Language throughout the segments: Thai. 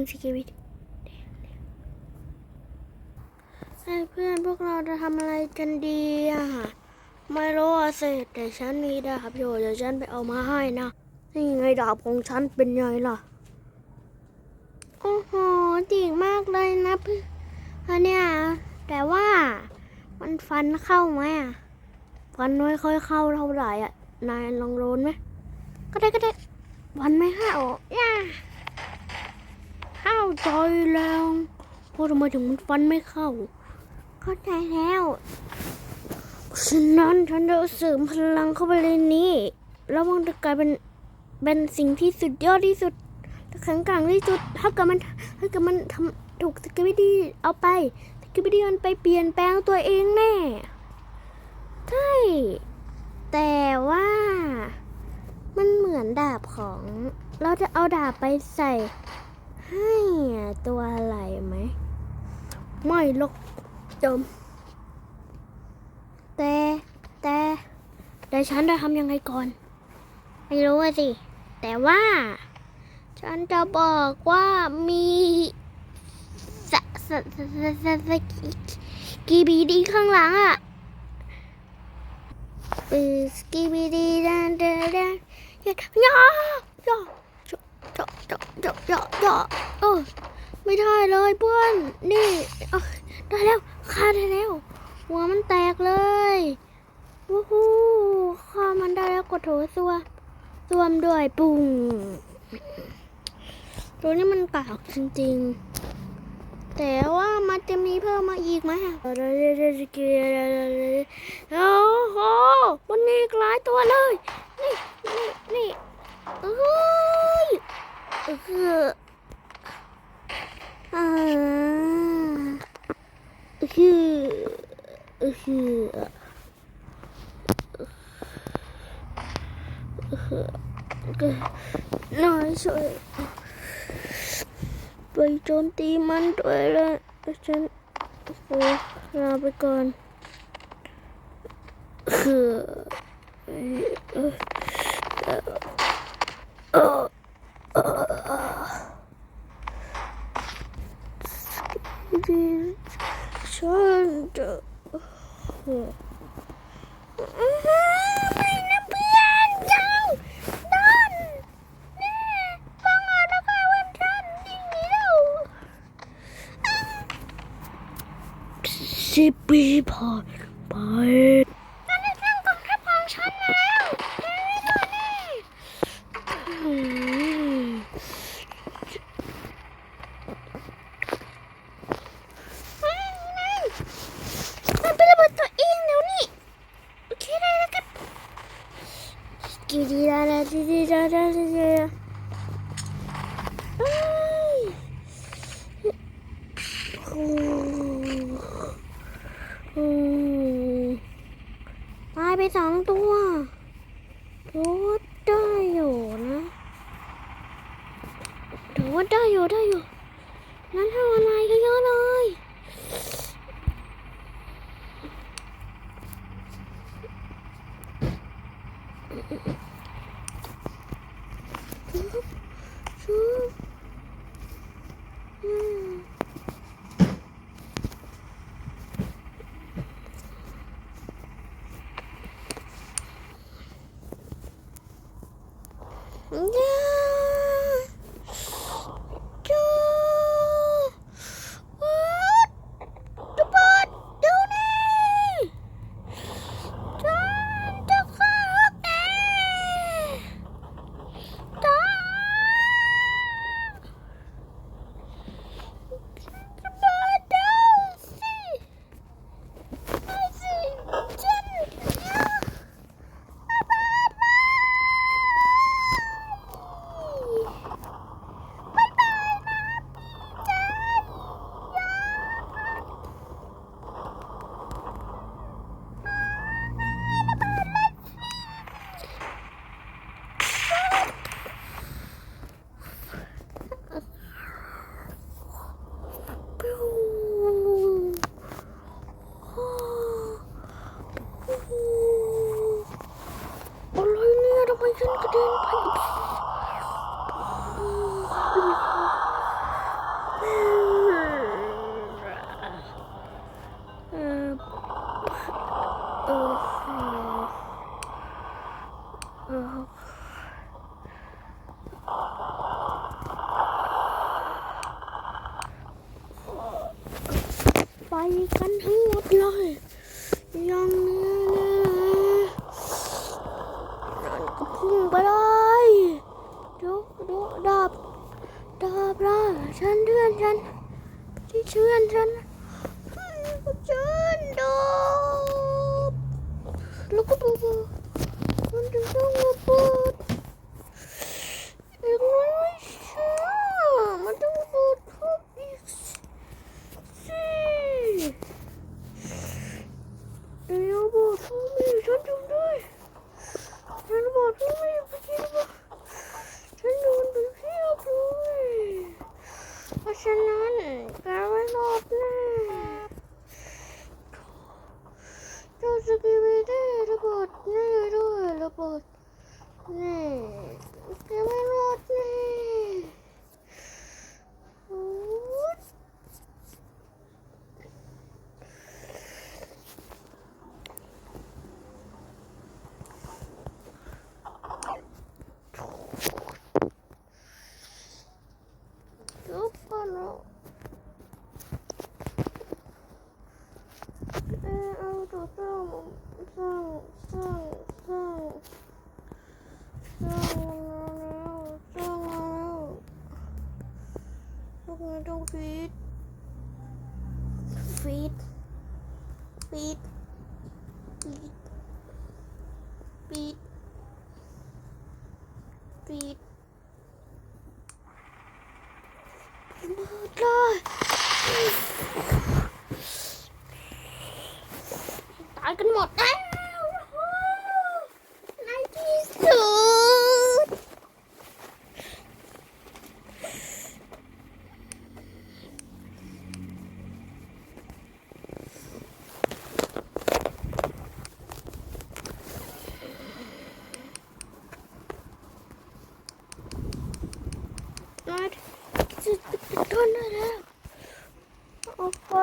งสกิบิดเฮ้เพื่อนพวกเราจะทำอะไรกันดีอะไม่รู้อะสิแต่ฉันมีดาบอยู่เดี๋ยวฉันไปเอามาให้นะนี่ไงดาบของฉันเป็นไงล่ะโอ้โหจริงมากเลยนะเพื่อนเนี้ยแต่ว่ามันฟันเข้าไหมอะฟันไม่ค่อยเข้าเท่าไหร่อะนายลองโรนไหมก็ได้ก็ได้ฟันไม่เข้า ย่าเข้าใจแล้วว่าทำไมถึงมันฟันไม่เข้า เข้าใจแล้ว ฉะนั้นฉันจะเสริมพลังเข้าไปเลยนี้แล้วมันจะกลายเป็นเป็นสิ่งที่สุดยอดที่สุดและแข็งแกร่งที่สุดถ้าเกิดมันถ้าเกิดมันทำถูกสกิบิดี้เอาไปสกิบิดี้มันไปเปลี่ยนแปลงตัวเองแน่ใช่แต่ว่ามันเหมือนดาบของ เราจะเอาดาบไปใส่ ให้ตัวอะไรไหม ไม่หรอกจม แต่แต่แต่ฉันจะทำยังไงก่อน ไม่รู้สิ แต่ว่า ฉันจะบอกว่ามีสสสสสกีบีดีข้างหลังอะสกีบีดีดันเดนเดนย่อย่อ อย่อย่อย่อเออไม่ได้เลยเพื่อน นี่ได้แล้วฆ่าได้แล้ว หัวมันแตกเลยวู้ฮู้ข้ามันได้แล้วกดโถซัวซวมด้วยปุ่งตัวนี้มันกากจริงๆ แต่ว่ามันจะมีเพิ่มมาอีกไหมอะโอ้โหมันมีหลายตัวเลย นี่ นี่ นี่เอ้ย เอออ่าคือคือน้อยช่วยไปโจมตีมันด้วยเลยฉันโอ้ลาไปก่อนคือเออเออ bir şöyle. Beni beğendim. Lan. Ne? Bana da kavancan dinliyor. Sipri par. Par. ตายไปสองตัวโอ้ได้อยู่นะถือว่าได้อยู่ได้อยู่ ไปกันทั้งหมดเลยยังนี่ยนั่นก็พุ่งไปเลยดูดูดาบดาบละฉันเพื่อนฉันที่เชื่อนฉันฉันดาบแล้วก็บู๊ ปูมันถึงต้องมาเปิดอีกไม่ช้ามันต้องเปิดทุบอีกสิเดี๋ยวบอกทุบอีกฉันจำได้ฉันบอกทุบอีกเมื่อกี้บอกฉันโดนไปเพียบเลยเพราะฉะนั้นแกไม่รอดแน่เจ้าสกีวีได้ระเบิดแน่ ด้วยระเบิดแน่แกไม่รอดแน่โอ๊ยทุกคนเออเอาตัวสร้างสร้างสร้างสร้างสร้างแล้วสร้างแล้วพวกนี้ต้องฟีดฟีด ฟีดฟีดฟีดฟีด เลยตายกันหมดแล้วในที่สุดมาจะทนได้แล้ว ออกไป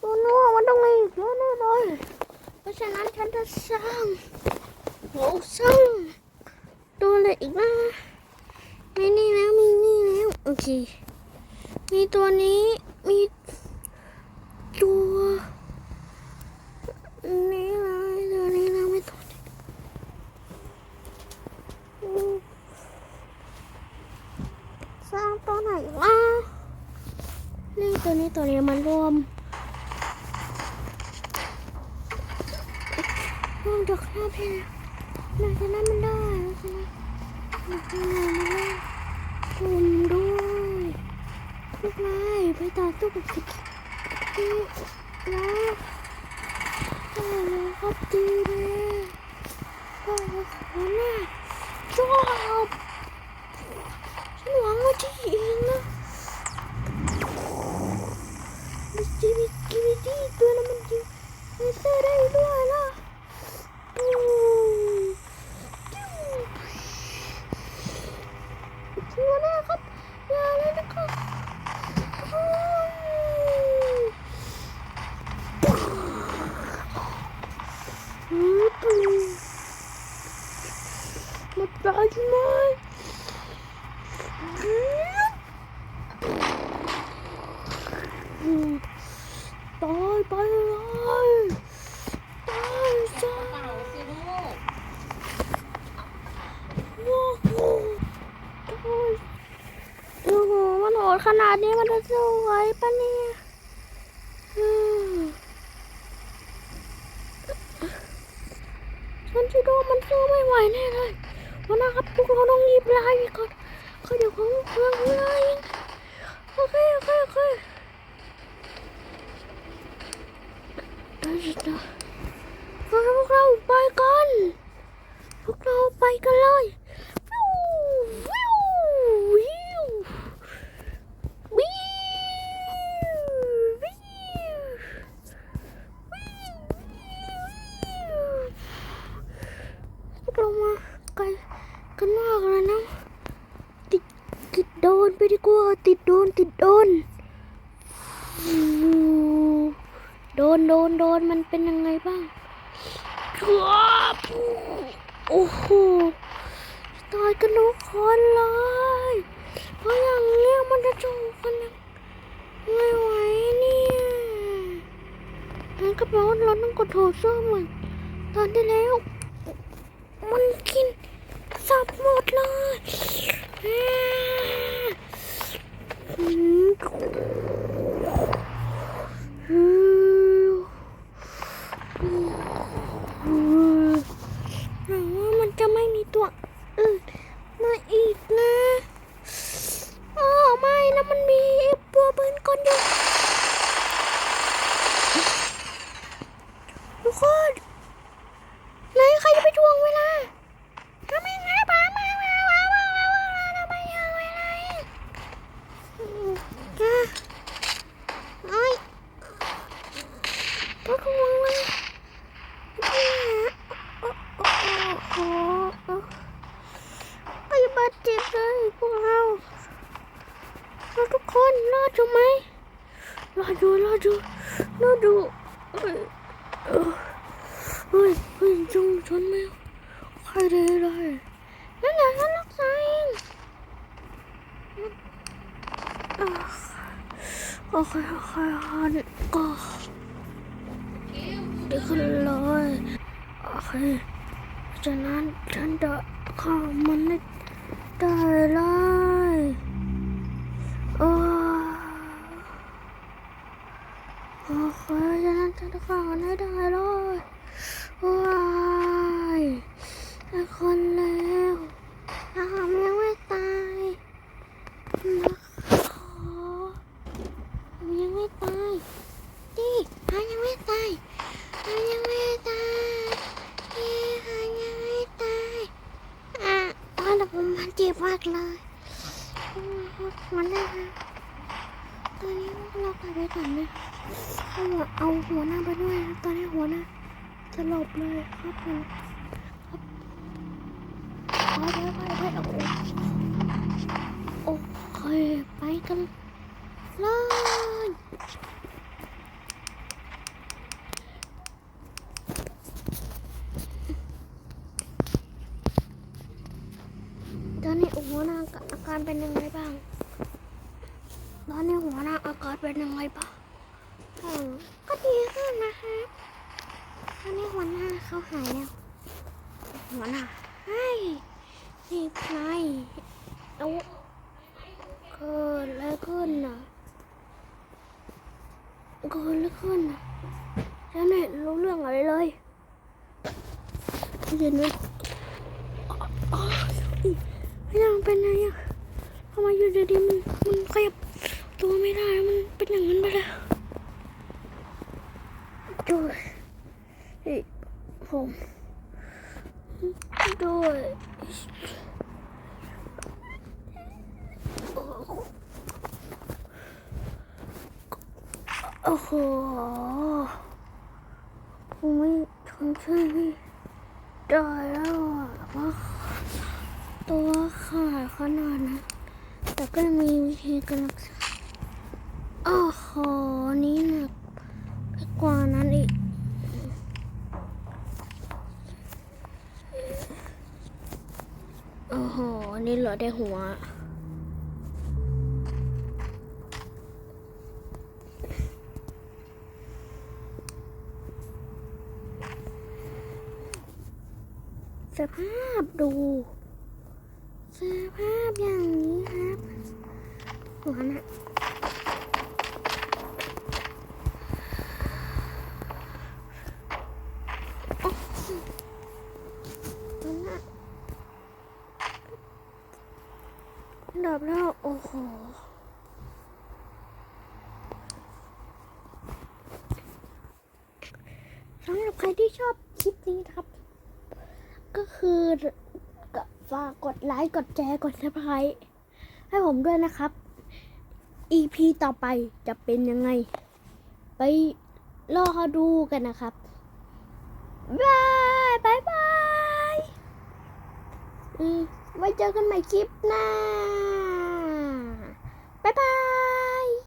ตัวนู้นมันต้องมีอีกเยอะแน่เลย เพราะฉะนั้นฉันจะสร้างโหสร้างตัวอะไรอีกนะมีนี่แล้วมีนี่แล้วโอเค มีตัวนี้มีตัวนี้เลยตัวนี้แล้วไม่ตัวนี้สร้างตัวไหนวะ นี่ตัวนี้ตัวนี้มันรวมรวมจากหน้าเพลงหลังจากนั้นมันได้ใช่ไหมหลังจากนั้นมันได้รวมด้วยพวกนายไปต่อสู้กับสินี่แล้วได้แล้วครับดีเลยได้แล้วครับเนี่ยจบฉันหวังว่าที่เองนะ ดิจิบิกิบิจิตัวนั้นมันยิงเลเซอร์ได้ด้วยล่ะปูจิ้วตัวนะครับอย่าเลยนะครับปูปู มาตายใช่ไหมตายไปเลยตายซะเป่าสิลูกโอ้โหโอ้โหมันโหดขนาดนี้มันจะสู้ไหวปะเนี่ยอืมฉันคิดว่ามันสู้ไม่ไหวแน่เลย วันนะครับพวกเราต้องรีบไล่ก่อนก็เดี๋ยวของเครื่องไล่โอเคโอเคโอเคเดี๋ยวจะนะพวกเราไปกัน พวกเราไปกันเลย ติดโดน โดนโดนโดนมันเป็นยังไงบ้างครัโอ้โหตายกันทุกคนเลย เพราะอย่างเนี้ยมันจะจูกันยังไม่ไหวเนี่ยงั้นก็แปลว่าเราต้องกดโทรศัพท์มือนตอนที่แล้ว มันกินสับหมดเลย อืมอืมอืมหวังว่ามันจะไม่มีตัวอื่นมาอีกนะอ๋อไม่นะมันมีไอ้ตัวปืนกลอยู่ทุกคนไหนใครจะไปทวงเวลาทำไมไงป้ามามามามามามาทำไมยังเวลาอีกอืมอะเอ้ยก็ทวงเลยโอ้โอ้โอ้โอ้ไอ้บาดเจ็บเลยพวกเราเราทุกคนรอ ดอยู่ไหมรอดอยู่รอดอยู่รอดอยู่เอ้ยเฮ้ยเฮ้ยจงชนแมวใครได้เลยนั่นแหละฉันรักษาเองอะโอเคโอเคฮันก็ดีขึ้นเลยโอเคฉะนั้นฉันจะฆ่ามันได้เลยโอ้โอเคฉะ นั้นให้ได้เลยว้ายไอคนแล้วอาหารยังไม่ตายนะขอมันยังไม่ตายดิหายังไม่ตายหายังไม่ตายเย้หายังไม่ตายอะอ๋อแต่ผมมันเจ็บมากเลยมันได้ค่ะตอนนี้เรากลับไปก่อนนะ เอาหัวเอาหัวหน้าไปด้วยตอนนี้หัวหน้าสลบเลยครับผมครับเอาไปไปไปเอาโอเคไปกันเลยตอนนี้หัวหน้าอาการเป็นยังไงบ้างตอนนี้หัวหน้าอาการเป็นยังไงบ้าง ก็ดีขึ้นนะคะตอนนี้หัวหน้าเขาหายแล้ว หัวหน้าให้นี่ไงเอาเกิดอะไรขึ้นน่ะเกิดอะไรขึ้นน่ะฉันไม่เห็นรู้เรื่องอะไรเลยเยวนะอ๋อไม่ยังเป็นไงอะทำไมอยู่ดีๆมันมันขยับตัวไม่ได้ มันเป็นอย่างนั้นไปแล้ว ด้วยเฮ้ยผมด้วยโอ้โหผมไม่ทนช่วยไม่ได้แล้วอะว่าตัวขาดขนาดนั้นแต่ก็มีวิธีการรักษาโอ้โห นี่หนัก กว่านั้นอีก โอ้โหนี่เหลือได้หัว สภาพดู สภาพอย่างนี้ครับ หัวน่ะโอ้โหหัวน่ะ ดับแล้ว โอ้โห สำหรับใครที่ชอบคลิปนี้นะครับ ก็คือก็ฝากกดไลค์กดแชร์กดซับสไครต์ให้ผมด้วยนะครับ EP ต่อไปจะเป็นยังไง ไปรอดูกันนะครับบายบายบายไว้เจอกันใหม่คลิปหน้า